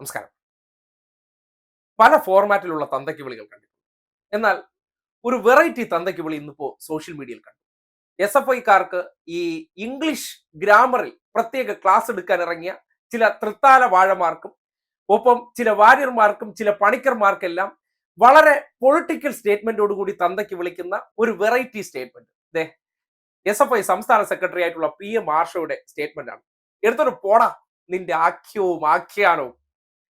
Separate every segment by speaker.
Speaker 1: നമസ്കാരം. പല ഫോർമാറ്റിലുള്ള തന്തയ്ക്ക് വിളികൾ കണ്ടിട്ടുണ്ട്. എന്നാൽ ഒരു വെറൈറ്റി തന്തയ്ക്ക് വിളി ഇന്നിപ്പോ സോഷ്യൽ മീഡിയയിൽ കണ്ടു. എസ് എഫ് ഐക്കാർക്ക് ഈ ഇംഗ്ലീഷ് ഗ്രാമറിൽ പ്രത്യേക ക്ലാസ് എടുക്കാൻ ഇറങ്ങിയ ചില തൃത്താല വാഴമാർക്കും ഒപ്പം ചില വാര്യർമാർക്കും ചില പണിക്കർമാർക്കെല്ലാം വളരെ പൊളിറ്റിക്കൽ സ്റ്റേറ്റ്മെന്റോടുകൂടി തന്തയ്ക്ക് വിളിക്കുന്ന ഒരു വെറൈറ്റി സ്റ്റേറ്റ്മെന്റ്. ദേ എസ് എഫ് ഐ സംസ്ഥാന സെക്രട്ടറി ആയിട്ടുള്ള പി എം മാർഷയുടെ സ്റ്റേറ്റ്മെന്റ് ആണ് എടുത്തൊരു പോടാ നിന്റെ ആഖ്യവും ആഖ്യാനവും.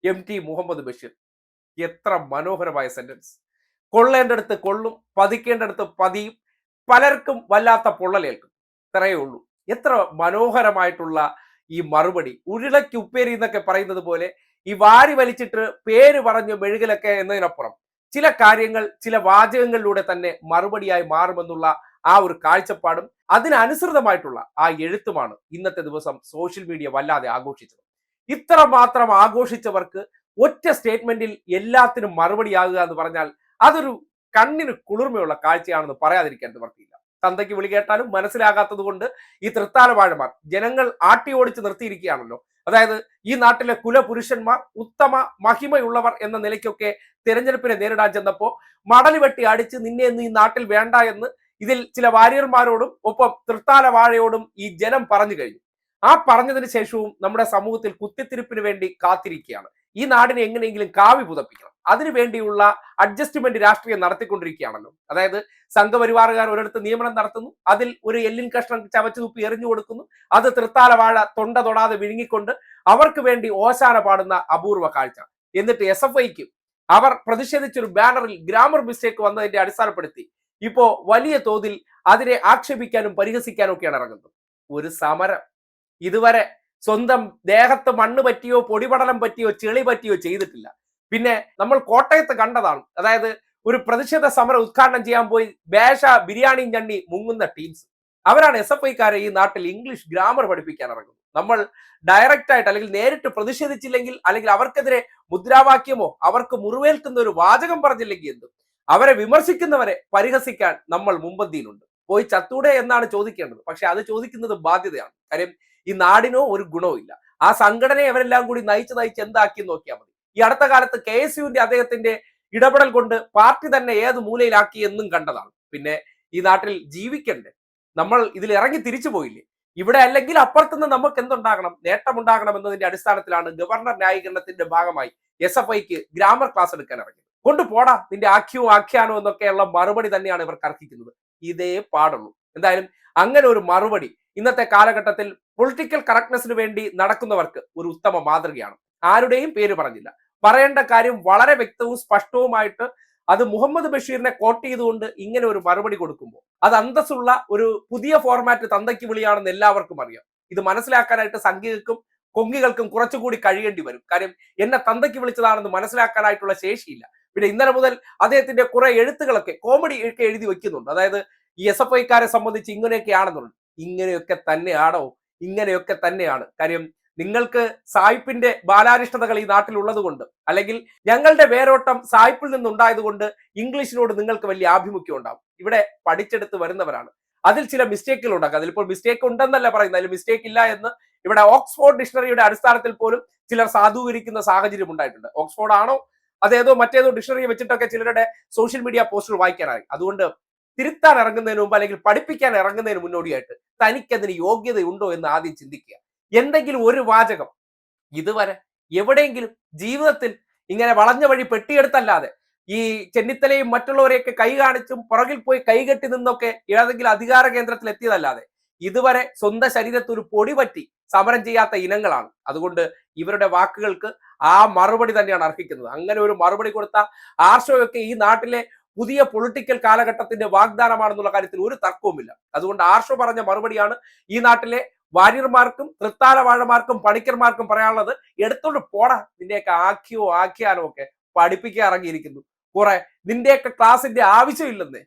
Speaker 1: M T Muhammad Basheer. എത്ര മനോഹരമായ സെന്റൻസ് കൊള്ളേണ്ടടുത്ത് കൊള്ളും പതിക്കേണ്ടടുത്ത് പതിയും പലർക്കും വല്ലാത്ത പൊള്ളലേൽക്കും ഇത്രയേ ഉള്ളൂ. എത്ര മനോഹരമായിട്ടുള്ള ഈ മറുപടി. ഉരുളയ്ക്ക് ഉപ്പേരി എന്നൊക്കെ പറയുന്നത് പോലെ ഈ വാരി വലിച്ചിട്ട് പേര് പറഞ്ഞു മെഴുകലൊക്കെ എന്നതിനപ്പുറം. ചില കാര്യങ്ങൾ ചില വാചകങ്ങളിലൂടെ തന്നെ മറുപടിയായി മാറുമെന്നുള്ള ആ ഒരു കാഴ്ചപ്പാടും അതിനനുസൃതമായിട്ടുള്ള ആ എഴുത്തുമാണ് ഇന്നത്തെ ദിവസം സോഷ്യൽ മീഡിയ വല്ലാതെ ആഘോഷിച്ചത്. ഇത്ര മാത്രം ആഘോഷിച്ചവർക്ക് ഒറ്റ സ്റ്റേറ്റ്മെന്റിൽ എല്ലാത്തിനും മറുപടിയാകുക എന്ന് പറഞ്ഞാൽ അതൊരു കണ്ണിന് കുളിർമയുള്ള കാഴ്ചയാണെന്ന് പറയാതിരിക്കാൻ നിവർത്തിയില്ല തന്തയ്ക്ക് വിളി കേട്ടാലും മനസ്സിലാകാത്തത് കൊണ്ട് ഈ തൃത്താല വാഴമാർ ജനങ്ങൾ ആട്ടി ഓടിച്ച് നിർത്തിയിരിക്കുകയാണല്ലോ. അതായത് ഈ നാട്ടിലെ കുലപുരുഷന്മാർ ഉത്തമ മഹിമയുള്ളവർ എന്ന നിലയ്ക്കൊക്കെ തിരഞ്ഞെടുപ്പിനെ നേരിടാൻ ചെന്നപ്പോ മടലി വെട്ടി അടിച്ച് നിന്നെ ഈ നാട്ടിൽ വേണ്ട എന്ന് ഇതിൽ ചില വാര്യർമാരോടും ഒപ്പം തൃത്താലവാഴയോടും ഈ ജനം പറഞ്ഞു കഴിഞ്ഞു. ആ പറഞ്ഞതിന് ശേഷവും നമ്മുടെ സമൂഹത്തിൽ കുത്തിത്തിരിപ്പിന് വേണ്ടി കാത്തിരിക്കുകയാണ്. ഈ നാടിനെ എങ്ങനെയെങ്കിലും കാവി പുതപ്പിക്കണം. അതിനു വേണ്ടിയുള്ള അഡ്ജസ്റ്റ്മെന്റ് രാഷ്ട്രീയം നടത്തിക്കൊണ്ടിരിക്കുകയാണല്ലോ. അതായത് സംഘപരിവാറുകാർ ഒരിടത്ത് നിയമനം നടത്തുന്നു. അതിൽ ഒരു എല്ലിൻ കഷ്ണം ചവച്ചു തുപ്പി എറിഞ്ഞു കൊടുക്കുന്നു. അത് തൃത്താല വാഴ തൊണ്ട തൊടാതെ വിഴുങ്ങിക്കൊണ്ട് അവർക്ക് വേണ്ടി ഓശാന പാടുന്ന അപൂർവ കാഴ്ച. എന്നിട്ട് എസ് എഫ് ഐക്ക് അവർ പ്രതിഷേധിച്ചൊരു ബാനറിൽ ഗ്രാമർ മിസ്റ്റേക്ക് വന്നതിന്റെ അടിസ്ഥാനപ്പെടുത്തി ഇപ്പോ വലിയ തോതിൽ അതിനെ ആക്ഷേപിക്കാനും പരിഹസിക്കാനും ഒക്കെയാണ് ഇറങ്ങുന്നത്. ഒരു സമരം. ഇതുവരെ സ്വന്തം ദേഹത്ത് മണ്ണ് പറ്റിയോ പൊടിപടലം പറ്റിയോ ചെളി പറ്റിയോ ചെയ്തിട്ടില്ല. പിന്നെ നമ്മൾ കോട്ടയത്ത് കണ്ടതാണ്. അതായത് ഒരു പ്രതിഷേധ സമരം ഉദ്ഘാടനം ചെയ്യാൻ പോയി ബേഷ ബിരിയാണിയും ചണ്ണി മുങ്ങുന്ന ടീംസ്. അവരാണ് എസ് എഫ് ഐക്കാരെ ഈ നാട്ടിൽ ഇംഗ്ലീഷ് ഗ്രാമർ പഠിപ്പിക്കാൻ ഇറങ്ങുന്നത്. നമ്മൾ ഡയറക്റ്റ് ആയിട്ട് അല്ലെങ്കിൽ നേരിട്ട് പ്രതിഷേധിച്ചില്ലെങ്കിൽ അല്ലെങ്കിൽ അവർക്കെതിരെ മുദ്രാവാക്യമോ അവർക്ക് മുറിവേൽക്കുന്ന ഒരു വാചകം പറഞ്ഞില്ലെങ്കിൽ എന്തും അവരെ വിമർശിക്കുന്നവരെ പരിഹസിക്കാൻ നമ്മൾ മുമ്പന്തിയിലുണ്ട് പോയി ചത്തൂടെ എന്നാണ് ചോദിക്കേണ്ടത്. പക്ഷെ അത് ചോദിക്കുന്നത് ബാധ്യതയാണ്. കാര്യം ഈ നാടിനോ ഒരു ഗുണവും ഇല്ല. ആ സംഘടനയെ അവരെല്ലാം കൂടി നയിച്ച് നയിച്ച് എന്താക്കി നോക്കിയാൽ മതി. ഈ അടുത്ത കാലത്ത് കെ എസ് യുവിന്റെ അദ്ദേഹത്തിന്റെ ഇടപെടൽ കൊണ്ട് പാർട്ടി തന്നെ ഏത് മൂലയിലാക്കി എന്നും കണ്ടതാണ്. പിന്നെ ഈ നാട്ടിൽ ജീവിക്കണ്ടേ? നമ്മൾ ഇതിൽ ഇറങ്ങി തിരിച്ചു പോയില്ലേ? ഇവിടെ അല്ലെങ്കിൽ അപ്പുറത്തുനിന്ന് നമുക്ക് എന്തുണ്ടാകണം? നേട്ടമുണ്ടാകണം എന്നതിന്റെ അടിസ്ഥാനത്തിലാണ് ഗവർണർ ന്യായീകരണത്തിന്റെ ഭാഗമായി എസ് എഫ് ഐക്ക് ഗ്രാമർ ക്ലാസ് എടുക്കാൻ ഇറങ്ങിയത്. കൊണ്ടുപോടാ. നിന്റെ ആഖ്യവും ആഖ്യാനവും എന്നൊക്കെയുള്ള മറുപടി തന്നെയാണ് ഇവർ അർഹിക്കുന്നത്. ഇതേ പാടുള്ളൂ. എന്തായാലും അങ്ങനെ ഒരു മറുപടി ഇന്നത്തെ കാലഘട്ടത്തിൽ പൊളിറ്റിക്കൽ കറക്റ്റ്നെസ്സിന് വേണ്ടി നടക്കുന്നവർക്ക് ഒരു ഉത്തമ മാതൃകയാണ്. ആരുടെയും പേര് പറഞ്ഞില്ല. പറയേണ്ട കാര്യം വളരെ വ്യക്തവും സ്പഷ്ടവുമായിട്ട് അത് മുഹമ്മദ് ബഷീറിനെ കോട്ട് ചെയ്തുകൊണ്ട് ഇങ്ങനെ ഒരു മറുപടി കൊടുക്കുമ്പോൾ അത് അന്തസ്സുള്ള ഒരു പുതിയ ഫോർമാറ്റ് തന്തയ്ക്ക് വിളിയാണെന്ന് എല്ലാവർക്കും അറിയാം. ഇത് മനസ്സിലാക്കാനായിട്ട് സംഘികൾക്കും കൊങ്ങികൾക്കും കുറച്ചുകൂടി കഴിയേണ്ടി വരും. കാര്യം എന്നെ തന്തയ്ക്ക് വിളിച്ചതാണെന്ന് മനസ്സിലാക്കാനായിട്ടുള്ള ശേഷിയില്ല. പിന്നെ ഇന്നലെ മുതൽ അദ്ദേഹത്തിന്റെ കുറെ എഴുത്തുകളൊക്കെ കോമഡി ഒക്കെ എഴുതി വെക്കുന്നുണ്ട്. അതായത് ഈ എസ് എഫ് ഐക്കാരെ സംബന്ധിച്ച് ഇങ്ങനെയൊക്കെയാണെന്നുണ്ട്. ഇങ്ങനെയൊക്കെ തന്നെയാണോ? ഇങ്ങനെയൊക്കെ തന്നെയാണ്. കാര്യം നിങ്ങൾക്ക് സായിപ്പിന്റെ ബാലാരിഷ്ടതകൾ ഈ നാട്ടിലുള്ളത് കൊണ്ട് അല്ലെങ്കിൽ ഞങ്ങളുടെ വേരോട്ടം സായിപ്പിൽ നിന്നുണ്ടായത് കൊണ്ട് ഇംഗ്ലീഷിനോട് നിങ്ങൾക്ക് വലിയ ആഭിമുഖ്യം ഉണ്ടാവും. ഇവിടെ പഠിച്ചെടുത്ത് വരുന്നവരാണ്. അതിൽ ചില മിസ്റ്റേക്കുകൾ ഉണ്ടാക്കുക അതിലിപ്പോൾ മിസ്റ്റേക്ക് ഉണ്ടെന്നല്ല പറയുന്നത്. അതിൽ മിസ്റ്റേക്ക് ഇല്ല എന്ന് ഇവിടെ ഓക്സ്ഫോർഡ് ഡിക്ഷണറിയുടെ അടിസ്ഥാനത്തിൽ പോലും ചിലർ സാധൂകരിക്കുന്ന സാഹചര്യം ഉണ്ടായിട്ടുണ്ട്. ഓക്സ്ഫോർഡ് ആണോ? അതേതോ മറ്റേതോ ഡിക്ഷണറി വെച്ചിട്ടൊക്കെ ചിലരുടെ സോഷ്യൽ മീഡിയ പോസ്റ്റുകൾ വായിക്കാനായി. അതുകൊണ്ട് തിരുത്താൻ ഇറങ്ങുന്നതിന് മുമ്പ് അല്ലെങ്കിൽ പഠിപ്പിക്കാൻ ഇറങ്ങുന്നതിന് മുന്നോടിയായിട്ട് തനിക്കതിന് യോഗ്യതയുണ്ടോ എന്ന് ആദ്യം ചിന്തിക്കുക. എന്തെങ്കിലും ഒരു വാചകം ഇതുവരെ എവിടെയെങ്കിലും ജീവിതത്തിൽ ഇങ്ങനെ വളഞ്ഞ വഴി പെട്ടിയെടുത്തല്ലാതെ ഈ ചെന്നിത്തലയും മറ്റുള്ളവരെയൊക്കെ കൈ കാണിച്ചും പുറകിൽ പോയി കൈകെട്ടി നിന്നൊക്കെ ഏതെങ്കിലും അധികാര കേന്ദ്രത്തിൽ എത്തിയതല്ലാതെ ഇതുവരെ സ്വന്തം ശരീരത്തിൽ ഒരു പൊടി പറ്റി സമരം ചെയ്യാത്ത ഇനങ്ങളാണ്. അതുകൊണ്ട് ഇവരുടെ വാക്കുകൾക്ക് ആ മറുപടി തന്നെയാണ് അർഹിക്കുന്നത്. അങ്ങനെ ഒരു മറുപടി കൊടുത്ത ആർഷോയൊക്കെ ഈ നാട്ടിലെ പുതിയ പൊളിറ്റിക്കൽ കാലഘട്ടത്തിന്റെ വാഗ്ദാനമാണെന്നുള്ള കാര്യത്തിൽ ഒരു തർക്കവുമില്ല. അതുകൊണ്ട് ആർഷോ പറഞ്ഞ മറുപടിയാണ് ഈ നാട്ടിലെ വാര്യർമാർക്കും തൃത്താലവാഴമാർക്കും പണിക്കർമാർക്കും പറയാനുള്ളത് എടുത്തോണ്ട് പോടാ. നിന്റെയൊക്കെ ആഖ്യോ ആഖ്യാനോ ഒക്കെ പഠിപ്പിക്കാൻ ഇറങ്ങിയിരിക്കുന്നു. കുറെ നിന്റെയൊക്കെ ക്ലാസിന്റെ ആവശ്യമില്ലെന്നേ.